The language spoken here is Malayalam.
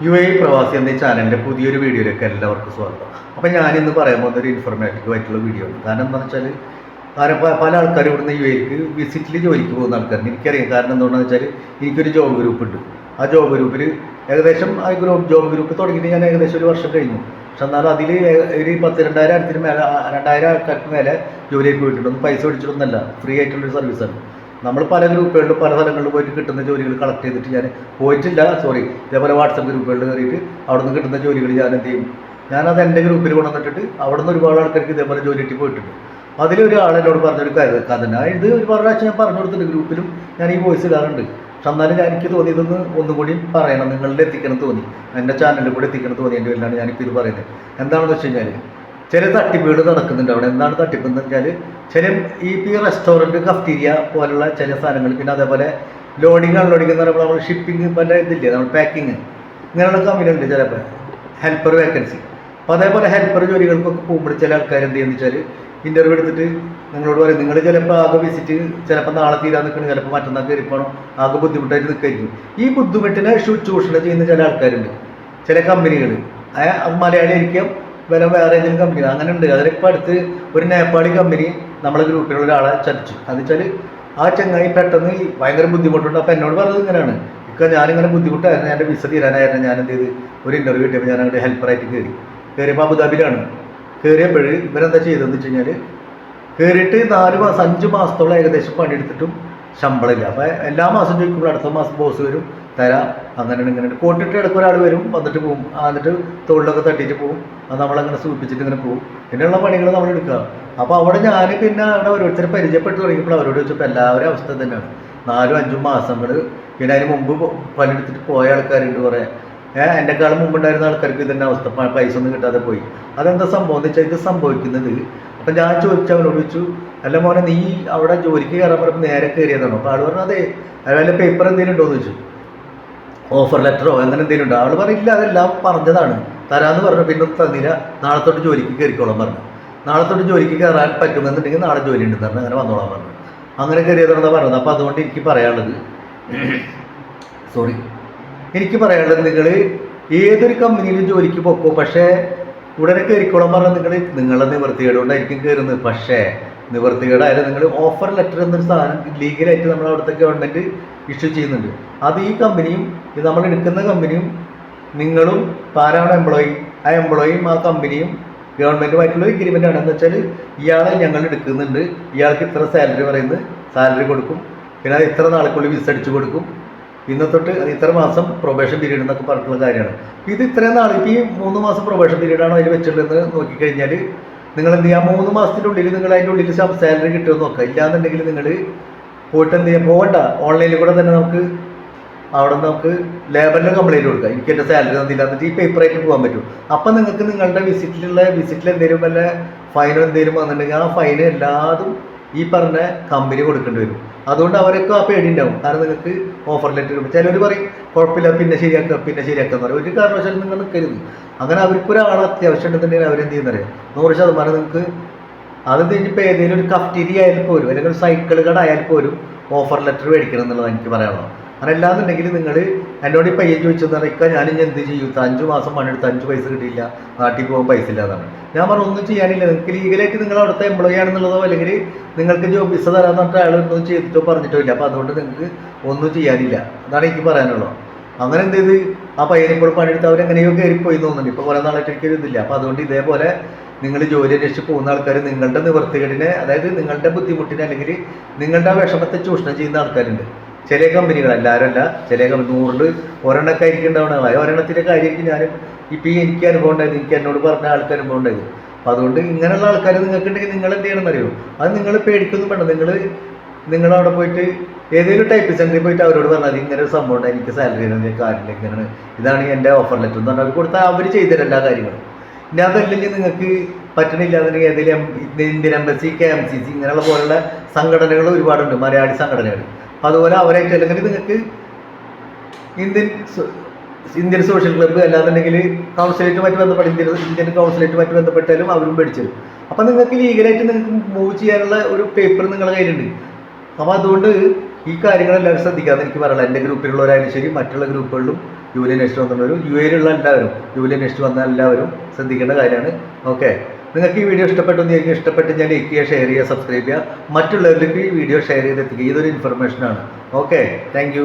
യു എ പ്രവാസി എന്ന ചാനലിന്റെ പുതിയൊരു വീഡിയോയിലേക്ക് എല്ലാവർക്കും സ്വാഗതം. അപ്പം ഞാനിന്ന് പറയാൻ പോകുന്ന ഒരു ഇൻഫർമേറ്റീവ് ആയിട്ടുള്ള വീഡിയോ ആണ്. കാരണം എന്താണെന്ന് വെച്ചാൽ കാരണം പല ആൾക്കാരും ഇവിടുന്ന് യു എക്ക് വിസിറ്റിൽ ജോലിക്ക് പോകുന്ന ആൾക്കാരുണ്ട്. എനിക്കറിയാം. കാരണം എന്താണെന്ന് വെച്ചാൽ എനിക്കൊരു ജോബ് ഗ്രൂപ്പ് ഉണ്ട്. ആ ജോബ് ഗ്രൂപ്പിൽ ഏകദേശം ആ ഗ്രൂപ്പ് ജോബ് ഗ്രൂപ്പ് തുടങ്ങിയിട്ട് ഞാൻ ഏകദേശം ഒരു വർഷം കഴിഞ്ഞു. പക്ഷെ എന്നാലും അതിൽ ഒരു പത്ത് രണ്ടായിരം അടുത്തിന് മേലെ രണ്ടായിരം ആൾക്കാർക്ക് മേലെ ജോലിയൊക്കെ പോയിട്ടുണ്ട്. ഒന്നും പൈസ മേടിച്ചിട്ടൊന്നല്ല ഫ്രീ ആയിട്ടുള്ളൊരു സർവീസാണ് നമ്മൾ പല ഗ്രൂപ്പുകളിലും പല സ്ഥലങ്ങളിൽ പോയിട്ട് കിട്ടുന്ന ജോലികൾ കളക്ട് ചെയ്തിട്ട് ഞാൻ പോയിട്ടില്ല. സോറി ഇതേപോലെ വാട്സപ്പ് ഗ്രൂപ്പുകളിൽ കയറിയിട്ട് അവിടെ നിന്ന് കിട്ടുന്ന ജോലികൾ ഞാൻ എന്ത് ചെയ്യും? ഞാനത് എന്റെ ഗ്രൂപ്പിൽ കൊണ്ടുവന്നിട്ട് അവിടെ നിന്ന് ഒരുപാട് ആൾക്കാർക്ക് ഇതേപോലെ ജോലി കിട്ടി പോയിട്ടുണ്ട്. അതിലൊരാൾ എന്നോട് പറഞ്ഞൊരു കാര്യം കഥന ഇത് ഒരു പ്രാവശ്യം ഞാൻ പറഞ്ഞു കൊടുത്തിട്ടുണ്ട് ഗ്രൂപ്പിലും. ഞാൻ ഈ വോയിസ് ഇടാറുണ്ട്. പക്ഷെ എന്നാലും ഞാൻ എനിക്ക് തോന്നിയതൊന്ന് ഒന്നും കൂടി പറയണം. നിങ്ങളിൽ എത്തിക്കണം തോന്നി. എന്റെ ചാനലിൽ കൂടെ എത്തിക്കണം തോന്നി തോന്നിയതിന്റെ പേരിലാണ് ഞാനിപ്പോൾ ഇത് പറയുന്നത്. എന്താണെന്ന് വെച്ച് കഴിഞ്ഞാൽ ചില തട്ടിപ്പുകൾ നടക്കുന്നുണ്ട്. അവിടെ എന്താണ് തട്ടിപ്പ് എന്ന് വെച്ചാൽ ചില ഈ പി റെസ്റ്റോറന്റ് കഫ്റ്റീരിയ പോലുള്ള ചില സാധനങ്ങൾ പിന്നെ അതേപോലെ ലോഡിങ് അൺലോഡിങ് എന്ന് പറയുമ്പോൾ നമ്മൾ ഷിപ്പിംഗ് പല ഇതില്ലേ? നമ്മൾ പാക്കിങ് ഇങ്ങനെയുള്ള കമ്പനികളുണ്ട് ചിലപ്പോൾ ഹെൽപ്പർ വേക്കൻസി അപ്പോൾ അതേപോലെ ഹെൽപ്പർ ജോലികൾക്കൊക്കെ പോകുമ്പോൾ ചില ആൾക്കാർ എന്ത് ചെയ്യുന്നത് വെച്ചാൽ ഇന്റർവ്യൂ എടുത്തിട്ട് നിങ്ങളോട് പറയും നിങ്ങൾ ചിലപ്പോൾ ആകെ വിസിറ്റ് ചിലപ്പോൾ നാളെ തീരാൻ നിൽക്കണം ചിലപ്പോൾ മറ്റന്നാൾ കയറിപ്പോണം ആകെ ബുദ്ധിമുട്ടായിട്ട് നിൽക്കായിരിക്കും. ഈ ബുദ്ധിമുട്ടിനെ ചൂഷണം ചെയ്യുന്ന ചില ആൾക്കാരുണ്ട്. ചില കമ്പനികൾ മലയാളി ആയിരിക്കാം വില വേറെ ഏതെങ്കിലും കമ്പനി അങ്ങനെ ഉണ്ട് അതിലിപ്പോൾ അടുത്ത് ഒരു നേപ്പാളി കമ്പനി നമ്മളെ ഗ്രൂപ്പിലുള്ള ഒരാളെ ചതിച്ചു. അത് വെച്ചാൽ ആ ചങ്ങായി പെട്ടെന്ന് ഭയങ്കര ബുദ്ധിമുട്ടുണ്ട്. അപ്പോൾ എന്നോട് പറഞ്ഞത് ഇങ്ങനെയാണ്. ഇപ്പം ഞാനിങ്ങനെ ബുദ്ധിമുട്ടായിരുന്നു. എന്റെ വിസ തീരാനായിരുന്നു. ഞാൻ എന്ത് ചെയ്ത്? ഒരു ഇന്റർവ്യൂ കിട്ടിയപ്പോൾ ഞാൻ അങ്ങോട്ട് ഹെൽപ്പറായിട്ട് കയറി കയറിയപ്പോൾ അബുദാബിയിലാണ്. കയറിയപ്പോൾ ഇവരെന്താ ചെയ്തതെന്ന് വെച്ച് കഴിഞ്ഞാൽ കയറിയിട്ട് നാല് മാസം അഞ്ച് മാസത്തോളം ഏകദേശം പണിയെടുത്തിട്ടും ശമ്പളമില്ല. അപ്പോൾ എല്ലാ മാസം ചോദിക്കുമ്പോൾ അടുത്ത മാസം ബോസ് വരും. തരാം. അങ്ങനെ ഇങ്ങനെ കോട്ടിട്ട് ഇടയ്ക്ക് ഒരാൾ വരും വന്നിട്ട് പോകും എന്നിട്ട് തൊഴിലൊക്കെ തട്ടിയിട്ട് പോകും അത് നമ്മളങ്ങനെ സൂചിപ്പിച്ചിട്ട് ഇങ്ങനെ പോകും പിന്നെയുള്ള പണികൾ നമ്മൾ എടുക്കുക. അപ്പോൾ അവിടെ ഞാൻ പിന്നെ അവിടെ ഓരോരുത്തരെ പരിചയപ്പെട്ട് തുടങ്ങിയപ്പോൾ അവരോട് ചോദിച്ചപ്പോൾ എല്ലാവരും അവസ്ഥ തന്നെയാണ്. നാലും അഞ്ചും മാസങ്ങൾ പിന്നെ അതിന് മുമ്പ് പണിയെടുത്തിട്ട് പോയ ആൾക്കാരുണ്ട് കുറേ. ഏഹ് എന്നെക്കാളും മുമ്പുണ്ടായിരുന്ന ആൾക്കാർക്ക് ഇതന്നെ അവസ്ഥ. പൈസ ഒന്നും കിട്ടാതെ പോയി. അതെന്താ സംഭവം എന്ന് വെച്ചാൽ ഇത് സംഭവിക്കുന്നത് അപ്പം ഞാൻ ചോദിച്ചു അവനോട് ചോദിച്ചു അല്ല മോനെ നീ അവിടെ ജോലിക്ക് കയറാൻ പറഞ്ഞപ്പോൾ നേരെ കയറിയതാണോ? അപ്പോൾ ആൾ പറഞ്ഞു അതെ. അതായത് പേപ്പർ എന്തെങ്കിലും ഉണ്ടോ എന്ന് ചോദിച്ചു. ഓഫർ ലെറ്ററോ അങ്ങനെ എന്തെങ്കിലും ഉണ്ടോ. അവൾ പറയില്ല അതെല്ലാം പറഞ്ഞതാണ്. തരാമെന്ന് പറഞ്ഞു. പിന്നെ തന്നില്ല. നാളെ തൊട്ട് ജോലിക്ക് കയറിക്കോളാൻ പറഞ്ഞു. നാളെ തൊട്ട് ജോലിക്ക് കയറാൻ പറ്റുമെന്നുണ്ടെങ്കിൽ നാളെ ജോലി ഉണ്ടെന്ന് പറഞ്ഞു. അങ്ങനെ വന്നോളാൻ പറഞ്ഞു. അങ്ങനെ കയറിയതാണെന്ന് പറഞ്ഞത്. അപ്പോൾ അതുകൊണ്ട് എനിക്ക് പറയാനുള്ളത് സോറി എനിക്ക് പറയാനുള്ളത് നിങ്ങൾ ഏതൊരു കമ്പനിയിലും ജോലിക്ക് പൊക്കോ. പക്ഷേ ഉടനെ കയറിക്കോളാൻ പറഞ്ഞാൽ നിങ്ങൾ നിങ്ങളെ നിവൃത്തികേട് കൊണ്ടായിരിക്കും കയറുന്നത്. പക്ഷേ നിവൃത്തികേടായാലും നിങ്ങൾ ഓഫർ ലെറ്റർ എന്നൊരു സാധനം ലീഗലായിട്ട് നമ്മുടെ അവിടുത്തെ ഗവൺമെന്റ് ഇഷ്യൂ ചെയ്യുന്നുണ്ട്. അത് ഈ കമ്പനിയും ഇത് നമ്മൾ എടുക്കുന്ന കമ്പനിയും നിങ്ങളും ആരാണ് എംപ്ലോയി ആ എംപ്ലോയിയും ആ കമ്പനിയും ഗവൺമെന്റുമായിട്ടുള്ള എഗ്രിമെന്റ് ആണ്. എന്ന് വെച്ചാൽ ഇയാളെ ഞങ്ങൾ എടുക്കുന്നുണ്ട്. ഇയാൾക്ക് ഇത്ര സാലറി പറയുന്നത് സാലറി കൊടുക്കും. പിന്നെ അത് ഇത്ര നാൾക്കുള്ളിൽ വിസ അടിച്ചു കൊടുക്കും. ഇന്ന് തൊട്ട് ഇത്ര മാസം പ്രൊബേഷൻ പീരീഡ് എന്നൊക്കെ പറഞ്ഞിട്ടുള്ള കാര്യമാണ്. ഇത് ഇത്രയും ഇപ്പോൾ ഈ മൂന്ന് മാസം പ്രൊബേഷൻ പീരീഡാണോ അതിൽ വെച്ചിട്ടുള്ളതെന്ന് നോക്കിക്കഴിഞ്ഞാൽ നിങ്ങൾ എന്ത് ചെയ്യുക മൂന്ന് മാസത്തിന്റെ ഉള്ളിൽ നിങ്ങൾ അതിന്റെ ഉള്ളിൽ സാലറി കിട്ടുമെന്ന് നോക്കുക. ഇല്ലാന്നുണ്ടെങ്കിൽ നിങ്ങൾ പോയിട്ട് എന്ത് ചെയ്യാം? പോകണ്ട. ഓൺലൈനിൽ കൂടെ തന്നെ നമുക്ക് അവിടെ നിന്ന് നമുക്ക് ലേബറിന് കംപ്ലൈന്റ് കൊടുക്കാം എനിക്ക് എന്റെ സാലറി തന്നില്ല എന്നിട്ട് ഈ പേപ്പറായിട്ട് പോകാൻ പറ്റും. അപ്പം നിങ്ങൾക്ക് നിങ്ങളുടെ വിസിറ്റിലുള്ള വിസിറ്റിൽ എന്തെങ്കിലും വല്ല ഫൈനോ എന്തെങ്കിലും വന്നിട്ടുണ്ടെങ്കിൽ ആ ഫൈൻ എല്ലാതും ഈ പറഞ്ഞ കമ്പനി കൊടുക്കേണ്ടി വരും. അതുകൊണ്ട് അവരൊക്കെ ആ പേടി ഉണ്ടാവും കാരണം നിങ്ങൾക്ക് ഓഫർ ലെറ്റർ കിട്ടും ചിലർ പറയും കുഴപ്പമില്ല പിന്നെ ശരിയാക്കുക പിന്നെ ശരിയാക്കുക എന്ന് പറയും. ഒരു കാരണവശാലും നിങ്ങൾ നിൽക്കരുത് അങ്ങനെ അവർക്കൊരാൾ അത്യാവശ്യം ഉണ്ടെന്നുണ്ടെങ്കിൽ അവരെന്ത് ചെയ്യുന്നറിയാം? നൂറ് ശതമാനം നിങ്ങൾക്ക് അത് കഴിഞ്ഞിപ്പോൾ ഏതെങ്കിലും ഒരു കഫ്റ്റീരിയ ആയാൽ പോലും അല്ലെങ്കിൽ ഒരു സൈക്കിൾ കട ആയാൽ പോലും ഓഫർ ലെറ്റർ മേടിക്കണം എന്നുള്ളത് എനിക്ക് പറയാനുള്ളത്. അങ്ങനെ അല്ലാന്നുണ്ടെങ്കിൽ നിങ്ങൾ എന്നോട് ഈ പയ്യൻ ചോദിച്ചെന്ന് പറയുക ഞാൻ ഇനി എന്ത് ചെയ്യും? അഞ്ച് മാസം പണിയെടുത്ത് അഞ്ച് പൈസ കിട്ടിയില്ല നാട്ടിൽ പോകാൻ പൈസ ഇല്ലാതാണ് ഞാൻ പറഞ്ഞു ഒന്നും ചെയ്യാനില്ല. നിങ്ങൾക്ക് ലീഗലായിട്ട് നിങ്ങൾ അവിടുത്തെ എംപ്ലോയി ആണെന്നുള്ളതോ അല്ലെങ്കിൽ നിങ്ങൾക്ക് ജോബ് വിസ തരാൻ പറഞ്ഞിട്ട് അയാൾ ഒന്നും ചെയ്തിട്ടോ പറഞ്ഞിട്ടോ ഇല്ല. അപ്പോൾ അതുകൊണ്ട് നിങ്ങൾക്ക് ഒന്നും ചെയ്യാനില്ല. അതാണ് എനിക്ക് പറയാനുള്ളത്. അങ്ങനെ എന്ത് ചെയ്ത്? ആ പയ്യനെ ഇപ്പോൾ പണിയെടുത്ത് അവരെങ്ങനെയോ കയറിപ്പോയി തോന്നുന്നുണ്ട് ഇപ്പോൾ കുറേ നാളായിട്ട് എനിക്കൊരു ഇതില്ല. അപ്പോൾ അതുകൊണ്ട് ഇതേപോലെ നിങ്ങൾ ജോലി അന്വേഷിച്ച് പോകുന്ന ആൾക്കാർ നിങ്ങളുടെ നിവർത്തികേടിനെ അതായത് നിങ്ങളുടെ ബുദ്ധിമുട്ടിനെ അല്ലെങ്കിൽ നിങ്ങളുടെ വിഷമത്തെ ചൂഷണം ചെയ്യുന്ന ആൾക്കാരുണ്ട്. ചില കമ്പനികൾ എല്ലാവരും അല്ല ചില നൂറിൽ ഒരെണ്ണമൊക്കെ ആയിരിക്കും ഉണ്ടാവണം ആ ഒരെണ്ണത്തിന്റെ കാര്യമായിരിക്കും ഞാനും ഇപ്പം ഈ എനിക്ക് അനുഭവം ഉണ്ടായത് എനിക്ക് എന്നോട് പറഞ്ഞ ആൾക്കാർ അനുഭവം ഉണ്ടായത്. അപ്പം അതുകൊണ്ട് ഇങ്ങനെയുള്ള ആൾക്കാർ നിങ്ങൾക്ക് ഉണ്ടെങ്കിൽ നിങ്ങൾ എന്ത് ചെയ്യണം അറിയോ അത് നിങ്ങൾ പേടിക്കൊന്നും വേണ്ട. നിങ്ങൾ നിങ്ങൾ അവിടെ പോയിട്ട് ഏതെങ്കിലും ടൈപ്പ് സെന്ററിൽ പോയിട്ട് അവരോട് പറഞ്ഞാൽ ഇങ്ങനെ ഒരു സംഭവം ഉണ്ട്. എനിക്ക് സാലറി കാര്യമില്ല ഇങ്ങനെ ഇതാണ് എന്റെ ഓഫർ ലെറ്റർ എന്ന് പറഞ്ഞാൽ അവർ കൊടുത്താൽ അവർ ചെയ്തുതരും എല്ലാ കാര്യങ്ങളും. ഇനി അതല്ലെങ്കിൽ നിങ്ങൾക്ക് പറ്റണില്ല ഏതെങ്കിലും Indian embassy K M C C ഇങ്ങനെയുള്ള പോലുള്ള സംഘടനകൾ ഒരുപാടുണ്ട്. മലയാളി സംഘടനകൾ. അതുപോലെ അവരായിട്ട് അല്ലെങ്കിൽ നിങ്ങൾക്ക് ഇന്ത്യൻ ഇന്ത്യൻ സോഷ്യൽ ക്ലബ്ബ് അല്ലാന്നുണ്ടെങ്കിൽ കൗൺസിലേറ്റുമായിട്ട് ബന്ധപ്പെട്ട് ഇന്ത്യൻ ഇന്ത്യൻ കൗൺസിലേറ്റുമായിട്ട് ബന്ധപ്പെട്ടാലും അവരും പഠിച്ചു അപ്പം നിങ്ങൾക്ക് ലീഗലായിട്ട് നിങ്ങൾക്ക് മൂവ് ചെയ്യാനുള്ള ഒരു പേപ്പർ നിങ്ങളുടെ കയ്യിലുണ്ട്. അപ്പോൾ അതുകൊണ്ട് ഈ കാര്യങ്ങളെല്ലാവരും ശ്രദ്ധിക്കാതെ എനിക്ക് പറയാനുള്ള എന്റെ ഗ്രൂപ്പിലുള്ളവരായാലും ശരി മറ്റുള്ള ഗ്രൂപ്പുകളിലും യു എൽ നെക്സ്റ്റ് വന്നവരും യു എയിലുള്ള എല്ലാവരും യു എൽ നെക്സ്റ്റ് വന്ന എല്ലാവരും ശ്രദ്ധിക്കേണ്ട കാര്യമാണ്. ഓക്കെ. നിങ്ങൾക്ക് ഈ വീഡിയോ ഇഷ്ടപ്പെട്ടെന്ന് എനിക്ക് ഇഷ്ടപ്പെട്ട് ഞാൻ ലൈക്ക് ചെയ്യുക ഷെയർ ചെയ്യുക സബ്സ്ക്രൈബ് ചെയ്യുക. മറ്റുള്ളവരിലേക്ക് ഈ വീഡിയോ ഷെയർ ചെയ്തെത്തിക്കുക. ഇതൊരു ഇൻഫർമേഷനാണ് ഓക്കെ. താങ്ക്